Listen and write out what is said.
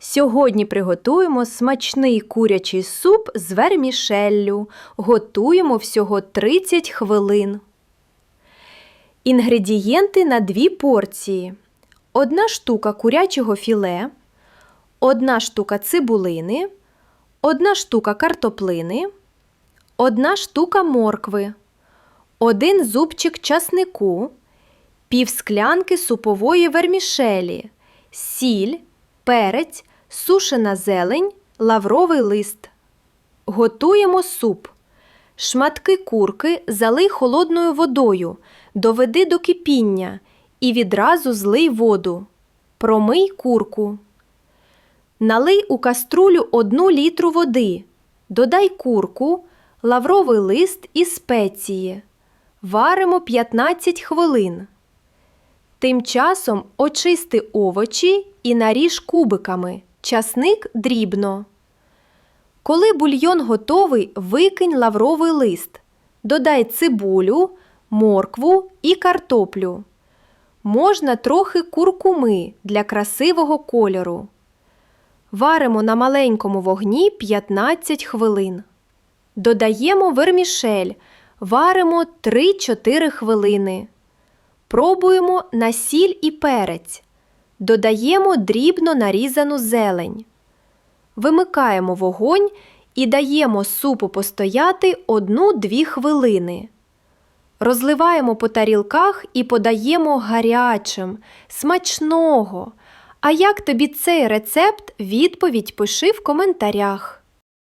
Сьогодні приготуємо смачний курячий суп з вермішеллю. Готуємо всього 30 хвилин. Інгредієнти на дві порції: одна штука курячого філе, одна штука цибулини, одна штука картоплини, одна штука моркви, один зубчик часнику, пів склянки супової вермішелі, сіль, перець, сушена зелень, лавровий лист. Готуємо суп. Шматки курки залий холодною водою, доведи до кипіння і відразу злий воду. Промий курку. Налий у каструлю одну літру води. Додай курку, лавровий лист і спеції. Варимо 15 хвилин. Тим часом очисти овочі і наріж кубиками, часник дрібно. Коли бульйон готовий, викинь лавровий лист. Додай цибулю, моркву і картоплю. Можна трохи куркуми для красивого кольору. Варимо на маленькому вогні 15 хвилин. Додаємо вермішель, варимо 3-4 хвилини. Пробуємо на сіль і перець. Додаємо дрібно нарізану зелень. Вимикаємо вогонь і даємо супу постояти 1-2 хвилини. Розливаємо по тарілках і подаємо гарячим, смачного. А як тобі цей рецепт? Відповідь пиши в коментарях.